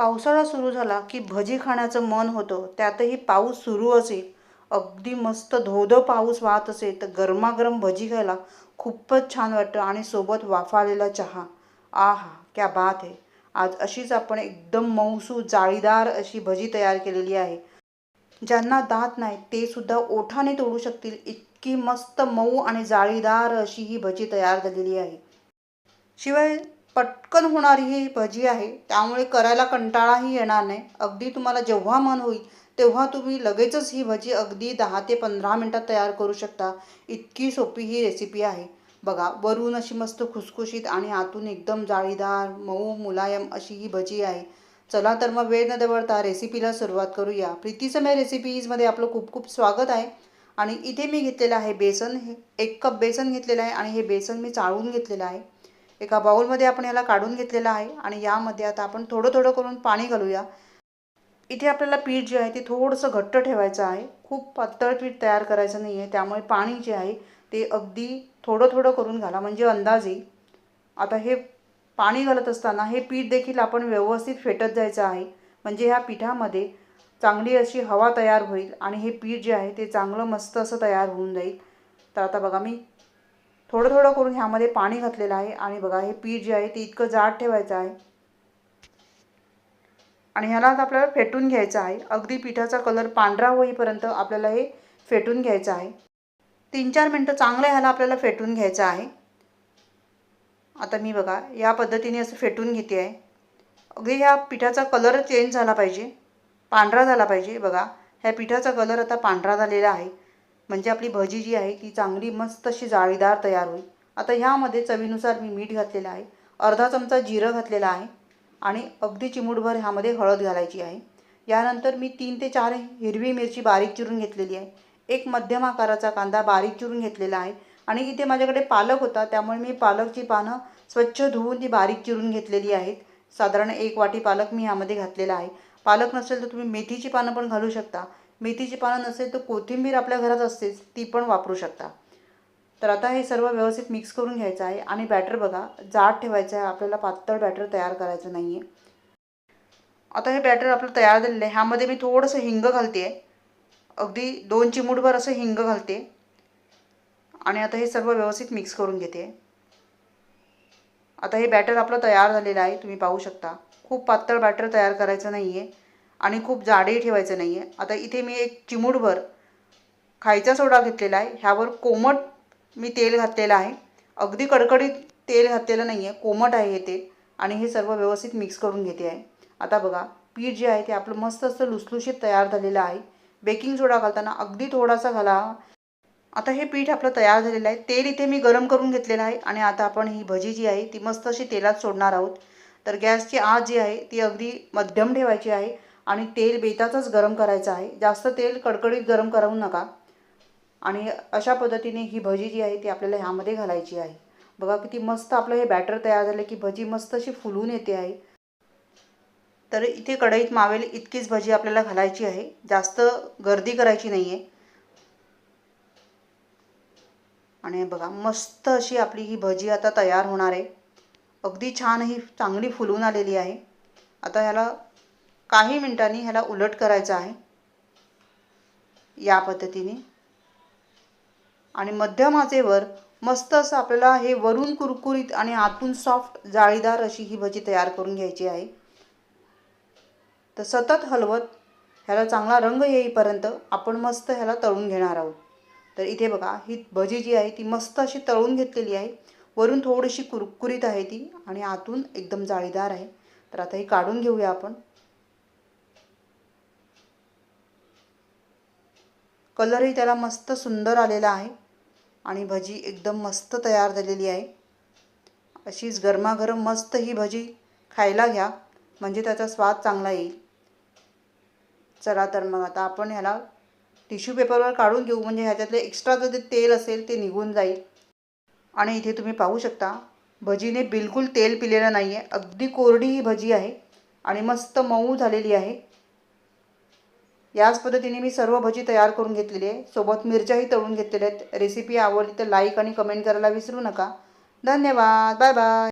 पावसाळा सुरू झाला की भजी खाण्याचं मन होतं. त्यातही पाऊस सुरू असेल. अगदी मस्त धोधो पाऊस वाहत असेल तर गरमागरम भजी खायला खूपच छान वाटतं आणि सोबत वाफाळलेला चहा. आहा क्या बात आहे आज अशीच आपण एकदम मऊसू जाळीदार अशी भजी तयार केलेली आहे. ज्यांना दात नाही ते सुद्धा ओठाने तोडू शकतील. इतकी मस्त मऊ आणि जाळीदार अशी ही भजी तयार झालेली आहे. शिवाय पटकन होणारी ही भजी आहे त्यामुळे करायला कंटाळाही येणार नाही. अगदी तुम्हाला जेव्हा मन होईल तेव्हा तुम्ही लगेचच ही भजी अगदी दहा ते पंधरा मिनटात तयार करू शकता. इतकी सोपी ही रेसिपी आहे. बघा वरून अशी मस्त खुसखुशीत आणि आतून एकदम जाळीदार मऊ मुलायम अशी ही भजी आहे. चला तर मग वेळ न दवडता रेसिपीला सुरुवात करूया. प्रीतीसमय रेसिपीजमध्ये आपलं खूप खूप स्वागत आहे. आणि इथे मी घेतलेलं आहे बेसन. हे एक कप बेसन घेतलेलं आहे आणि हे बेसन मी चाळून घेतलेलं आहे. एका बाउलमध्ये आपण याला काढून घेतलेला आहे आणि यामध्ये आता आपण थोडं थोडं करून पाणी घालूया. इथे आपल्याला पीठ जे आहे ते थोडंसं घट्ट ठेवायचं आहे. खूप पातळ पीठ तयार करायचं नाही आहे त्यामुळे पाणी जे आहे ते अगदी थोडं थोडं करून घाला म्हणजे अंदाज. येईल आता हे पाणी घालत असताना हे पीठ देखील आपण व्यवस्थित फेटत जायचं आहे. म्हणजे ह्या पिठामध्ये चांगली अशी हवा तयार होईल आणि हे पीठ जे आहे ते चांगलं मस्त असं तयार होऊन जाईल. तर आता बघा मी थोडं थोडं करून ह्यामध्ये पाणी घातलेलं आहे. आणि बघा हे पीठ जे आहे ते इतकं जाड ठेवायचं आहे. आणि ह्याला आता आपल्याला फेटून घ्यायचं आहे. अगदी पिठाचा कलर पांढरा होईपर्यंत आपल्याला हे फेटून घ्यायचं आहे. तीन चार मिनटं चांगलं ह्याला आपल्याला फेटून घ्यायचं आहे. आता मी बघा या पद्धतीने असं फेटून घेते आहे. अगदी ह्या पिठाचा कलर चेंज झाला पाहिजे. पांढरा झाला पाहिजे. बघा ह्या पिठाचा कलर आता पांढरा झालेला आहे. म्हणजे आपली भजी जी आहे ती चांगली मस्त अशी जाळीदार तयार होईल. आता ह्यामध्ये चवीनुसार मी मीठ घातलेलं आहे अर्धा चमचा जिरं घातलेला आहे आणि अगदी चिमूटभर ह्यामध्ये हळद घालायची आहे. यानंतर मी तीन ते चार हिरवी मिरची बारीक चिरून घेतलेली आहे. एक मध्यम आकाराचा कांदा बारीक चिरून घेतलेला आहे आणि इथे माझ्याकडे पालक होता त्यामुळे मी पालकची पानं स्वच्छ धुवून ती बारीक चिरून घेतलेली आहेत. साधारण एक वाटी पालक मी ह्यामध्ये घातलेला आहे. पालक नसेल तर तुम्ही मेथीची पानं पण घालू शकता. मेथीची पानं नसेल तर कोथिंबीर आपल्या घरात असतेच ती पण वापरू शकता. तर आता हे सर्व व्यवस्थित मिक्स करून घ्यायचं आहे आणि बॅटर बघा जाड ठेवायचं आहे आपल्याला पातळ बॅटर तयार करायचं नाही आहे आता हे बॅटर आपलं तयार झालेलं आहे ह्यामध्ये मी थोडंसं हिंग घालते. आहे अगदी दोन चिमूटभर असं हिंग घालते. आणि आता हे सर्व व्यवस्थित मिक्स करून घेते. आता हे बॅटर आपलं तयार झालेलं आहे तुम्ही पाहू शकता. खूप पातळ बॅटर तयार करायचं नाही आहे आणि खूप जाडही ठेवायचं नाही आहे आता इथे मी एक चिमूटभर खायचा सोडा घेतलेला आहे. ह्यावर कोमट मी तेल घातलेलं आहे. अगदी कडकडीत तेल घातलेलं नाही आहे कोमट आहे हे तेल. आणि हे सर्व व्यवस्थित मिक्स करून घेते आहे. आता बघा पीठ जे आहे ते आपलं मस्त असं लुसलुशीत तयार झालेलं आहे. बेकिंग सोडा घालताना अगदी थोडासा घाला. आता हे पीठ आपलं तयार झालेलं आहे. तेल इथे मी गरम करून घेतलेलं आहे. आणि आता आपण ही भजी जी आहे ती मस्त अशी तेलात सोडणार आहोत. तर गॅसची आग जी आहे ती अगदी मध्यम ठेवायची आहे. आणि तेल बेताचंच गरम करायचं आहे. जास्त तेल कडकडीत गरम करू नका. आणि अशा पद्धतीने ही भजी जी आहे ती आपल्याला ह्यामध्ये घालायची आहे. बघा किती मस्त आपलं हे बॅटर तयार झालं की भजी मस्त अशी फुलून येते आहे. तर इथे कढईत मावेल इतकीच भजी आपल्याला घालायची आहे. जास्त गर्दी करायची नाही आहे आणि बघा मस्त अशी आपली ही भजी आता तयार होणार आहे. अगदी छान ही चांगली फुलून आलेली आहे. आता ह्याला काही मिनिटांनी ह्याला उलट करायचं आहे. या पद्धतीने. आणि मध्यम आचेवर मस्त असं आपल्याला हे वरून कुरकुरीत आणि आतून सॉफ्ट जाळीदार अशी ही भजी तयार करून घ्यायची आहे. तर सतत हलवत ह्याला चांगला रंग येईपर्यंत आपण मस्त ह्याला तळून घेणार आहोत. तर इथे बघा ही भजी जी आहे ती मस्त अशी तळून घेतलेली आहे. वरून थोडीशी कुरकुरीत आहे ती आणि आतून एकदम जाळीदार आहे. तर आता ही काढून घेऊया आपण. कलरही त्याला मस्त सुंदर आलेला आहे. आणि भजी एकदम मस्त तयार झालेली आहे. अशीच गरमागरम मस्त ही भजी खायला घ्या. म्हणजे त्याचा स्वाद चांगला येईल. चला तर मग आता आपण ह्याला टिश्यू पेपरवर काढून घेऊ. म्हणजे ह्याच्यातले एक्स्ट्रा जे तेल असेल ते निघून जाईल. आणि इथे तुम्ही पाहू शकता भजीने बिलकुल तेल पिलेलं नाही आहे अगदी कोरडी ही भजी आहे. आणि मस्त मऊ झालेली आहे. याच पद्धतीने मी सर्व भजी तयार करून घेतलेली आहे. सोबत मिरच्याही तळून घेतलेल्या आहेत. रेसिपी आवडली तर लाईक आणि कमेंट करायला विसरू नका. धन्यवाद. Bye bye